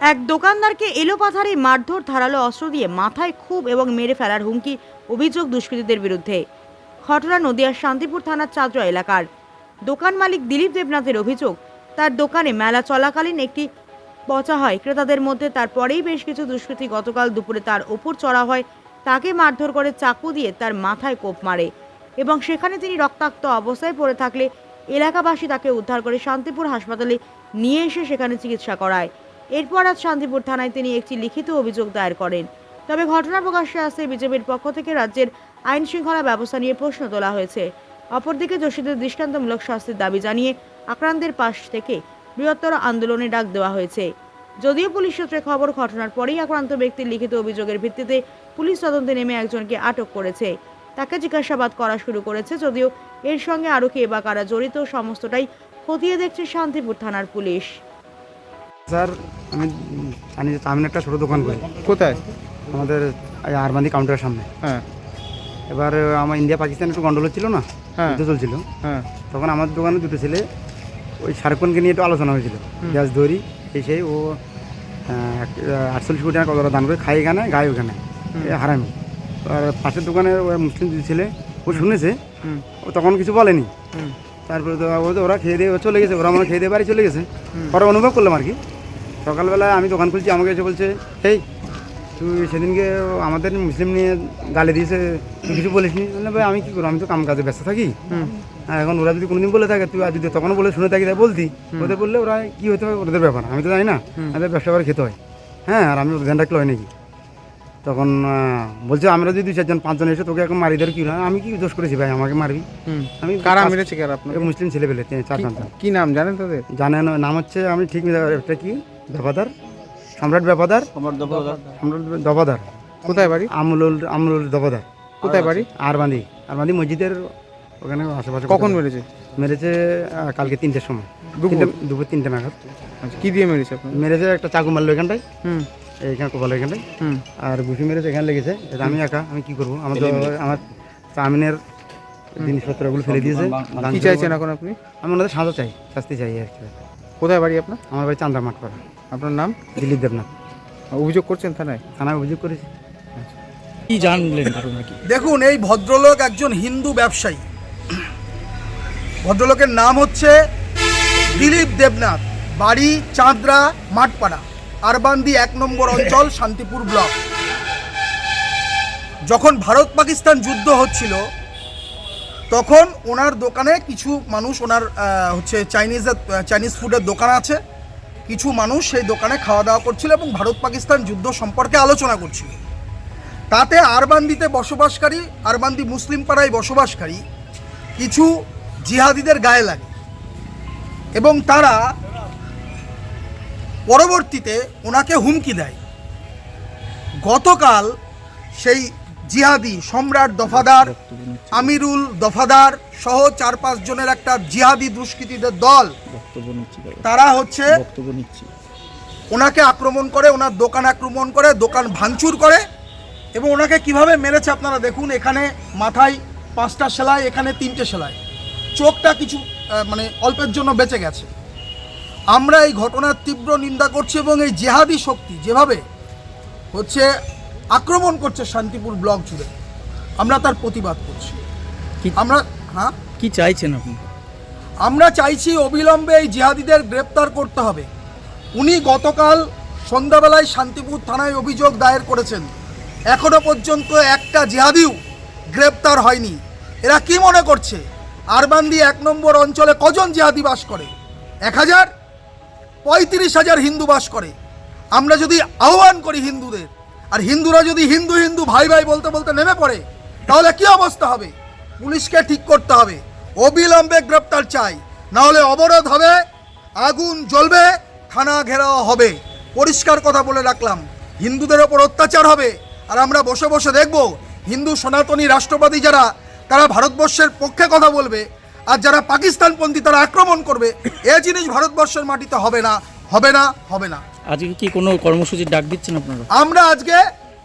এক দোকানদারকে এলোপাথারি মারধর ধারালো অস্ত্র দিয়ে মাথায় খুব এবং মেরে ফেলার হুমকি অভিযোগ দুষ্কৃতীদের বিরুদ্ধে। ঘটনা নদিয়ার শান্তিপুর থানার চাঁদরা এলাকার। দোকান মালিক দিলীপ দেবনাথের অভিযোগ, তার দোকানে মেলা চলাকালীন একটি পচা হয়। ক্রেতাদের মধ্যে তারপরেই বেশ কিছু দুষ্কৃতী গতকাল দুপুরে তার ওপর চড়া হয়। তাকে মারধর করে চাকু দিয়ে তার মাথায় কোপ মারে এবং সেখানে তিনি রক্তাক্ত অবস্থায় পড়ে থাকলে এলাকাবাসী তাকে উদ্ধার করে শান্তিপুর হাসপাতালে নিয়ে এসে সেখানে চিকিৎসা করায়। এরপর আজ শান্তিপুর থানায় তিনি একটি লিখিত অভিযোগ দায়ের করেন। তবে ঘটনা প্রকাশ্যে আসতে বিজেপির পক্ষ থেকে রাজ্যের আইন শৃঙ্খলা ব্যবস্থা নিয়ে প্রশ্ন তোলা হয়েছে। অপরদিকে দোষীদের দৃষ্টান্তমূলক শাস্তির দাবি জানিয়ে আক্রান্তের পাশ থেকে বৃহত্তর আন্দোলনে ডাক দেওয়া হয়েছে। যদিও পুলিশ সূত্রে খবর, ঘটনার পরেই আক্রান্ত ব্যক্তির লিখিত অভিযোগের ভিত্তিতে পুলিশ তদন্তে নেমে একজনকে আটক করেছে। তাকে জিজ্ঞাসাবাদ করা শুরু করেছে, যদিও এর সঙ্গে আরও কে বা কারা জড়িত, সমস্তটাই খতিয়ে দেখছে শান্তিপুর থানার পুলিশ। স্যার আমি যে আমি একটা ছোটো দোকান করি। কোথায়? আমাদের আরবান্দি কাউন্টারের সামনে। হ্যাঁ। এবার আমার ইন্ডিয়া পাকিস্তান একটু গন্ডল ছিল না হ্যাঁ। যুদ্ধ চলছিল। হ্যাঁ। তখন আমার দোকানে দুটো ছেলে ওই শাহরুখ নিয়ে একটু আলোচনা হয়েছিল। গ্যাস দড়ি এই সেই ও আটচল্লিশ কোটি টাকা কত টাকা দান করে খাই এখানে গায়ে ওখানে। হারামি। আর পাশের দোকানে ওই মুসলিম দুই ছেলে ও শুনেছে ও তখন কিছু বলেনি। তারপরে তো তো ওরা খেয়ে দিয়ে চলে গেছে ওরা আমার খেয়ে দিয়ে বাড়ি চলে গেছে। ওরা অনুভব করলাম আর কি। সকালবেলা আমি দোকান খুলছি আমাকে এসে বলছে এই তুই সেদিনকে আমাদের মুসলিম নিয়ে গালে দিয়েছে তুই কিছু বলিস নি? ভাই আমি কী করব? আমি তো কাম কাজে ব্যস্ত থাকি। আর এখন ওরা যদি কোনোদিন বলে থাকে তুই আর যদি তখন বলে শুনে থাকি তাই বলতি। ওদের বললে ওরা কী হতে হয় ওদের ব্যাপার। আমি তো জানি না। আমাদের ব্যবসা করে খেতে হয়। হ্যাঁ আর আমি ধ্যান রাখলে হয় নাকি। তখন বলছে আমরা যদি দুই চারজন পাঁচজন এসে তোকে এখন মারি দেয় কি না আমি কি দোষ করেছি ভাই? আমাকে মারবি? আমি কারা মেরেছে কারা আপনার মুসলিম ছেলে পেলে চার পাঁচজন কি নাম জানেন তাদের? জানেন নাম হচ্ছে আমি ঠিক একটা কি? ব্যাপাদার সম্রাট ব্যাপাদার সম্রাট দবাদার কোথায় বাড়ি? আমুলুল আমুলুল দবাদার কোথায় বাড়ি? আরবান্দি। আরবান্দি মসজিদের ওখানে আশেপাশে কখন মেরেছে? মেরেছে কালকে তিনটের সময়। দুপুর? তিনটে- দুপুর তিনটে নাগাদ। আচ্ছা কি দিয়ে মেরেছে মেরেছে একটা চাকু মারলো এখানটায়। হুম। এইখানে কোপালো এখানটায়। আর ঘুষি মেরেছে এখানে লেগেছে। এটা আমি একা আমি কি করব? আমার আমার চাউমিনের জিনিসপত্রগুলো ফেলে দিয়েছে। কি চাইছেন এখন আপনি? আমি ওনাদের সাজা চাই শাস্তি চাই আর কি। কোথায় বাড়ি আপনার? আমার বাড়ি চান্দা মাঠ পাড়া আপনার নাম? দিলীপ দেবনাথ। অভিযোগ করছেন থানায়? থানায় অভিযোগ করেছি। কি জানলেন দেখুন এই ভদ্রলোক একজন হিন্দু ব্যবসায়ী। ভদ্রলোকের নাম হচ্ছে দিলীপ দেবনাথ বাড়ি চাঁদরা মাঠপাড়া আরবান্দি এক নম্বর অঞ্চল শান্তিপুর ব্লক। যখন ভারত পাকিস্তান যুদ্ধ হচ্ছিল তখন ওনার দোকানে কিছু মানুষ, ওনার হচ্ছে চাইনিজের চাইনিজ ফুডের দোকান আছে। কিছু মানুষ সেই দোকানে খাওয়া দাওয়া করছিল এবং ভারত পাকিস্তান যুদ্ধ সম্পর্কে আলোচনা করছিল। তাতে আরবান্দিতে বসবাসকারী, আরবান্দি মুসলিম পাড়ায় বসবাসকারী কিছু জিহাদিদের গায়ে লাগে এবং তারা পরবর্তীতে ওনাকে হুমকি দেয়। গতকাল সেই জিহাদি সম্রাট দফাদার, আমিরুল দফাদার সহ চার পাঁচ জনের একটা জিহাদি দুষ্কৃতীদের দল। তারা হচ্ছে ওনাকে আক্রমণ করে, ওনার দোকান আক্রমণ করে, দোকান ভাঙচুর করে এবং ওনাকে কীভাবে মেরেছে আপনারা দেখুন, এখানে মাথায় পাঁচটা সেলাই, এখানে তিনটে সেলাই। চোখটা কিছু মানে অল্পের জন্য বেঁচে গেছে। আমরা এই ঘটনার তীব্র নিন্দা করছি এবং এই জেহাদি শক্তি যেভাবে হচ্ছে আক্রমণ করছে শান্তিপুর ব্লক জুড়ে। আমরা তার প্রতিবাদ করছি। আমরা হ্যাঁ? কি চাইছেন আপনি? আমরা চাইছি অবিলম্বে এই জিহাদিদের গ্রেপ্তার করতে হবে। উনি গতকাল সন্ধ্যাবেলায় শান্তিপুর থানায় অভিযোগ দায়ের করেছেন। এখনও পর্যন্ত একটা জিহাদিও গ্রেপ্তার হয়নি। এরা কি মনে করছে? আরবান্দি এক নম্বর অঞ্চলে কজন জিহাদি বাস করে? এক হাজার? পঁয়ত্রিশ হাজার হিন্দু বাস করে। আমরা যদি আহ্বান করি হিন্দুদের আর হিন্দুরা যদি হিন্দু হিন্দু ভাই ভাই বলতে বলতে নেমে পড়ে, তাহলে কি অবস্থা হবে? পুলিশকে ঠিক করতে হবে। অবিলম্বে গ্রেপ্তার চাই। না হলে অবরোধ হবে, আগুন জ্বলবে থানা ঘেরাও হবে। পরিষ্কার কথা বলে রাখলাম। হিন্দুদের ওপর অত্যাচার হবে। আর আমরা বসে বসে দেখব, হিন্দু সনাতনী রাষ্ট্রবাদী যারা, তারা ভারতবর্ষের পক্ষে কথা বলবে, আর যারা পাকিস্তানপন্থী তারা আক্রমণ করবে, এ জিনিস ভারতবর্ষের মাটিতে হবে না হবে না হবে না। আজকে কি কোনো কর্মসূচির ডাক দিচ্ছেন আপনারা? আমরা আজকে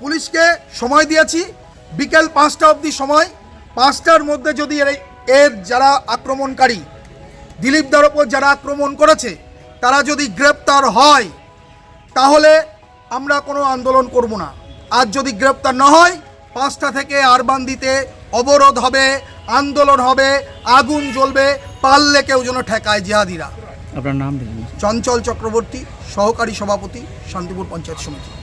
পুলিশকে সময় দিয়েছি বিকেল পাঁচটা অবধি সময়। পাঁচটার মধ্যে যদি এর যারা আক্রমণকারী দিলীপদার ওপর যারা আক্রমণ করেছে তারা যদি গ্রেপ্তার হয় তাহলে আমরা কোনো আন্দোলন করব না। আজ যদি গ্রেপ্তার না হয় পাঁচটা থেকে আরবান্দিতে অবরোধ হবে আন্দোলন হবে আগুন জ্বলবে পারলে কেউ যেন ঠেকায় জিহাদিরা। আপনার নাম চঞ্চল চক্রবর্তী। সহকারী সভাপতি শান্তিপুর পঞ্চায়েত সমিতি।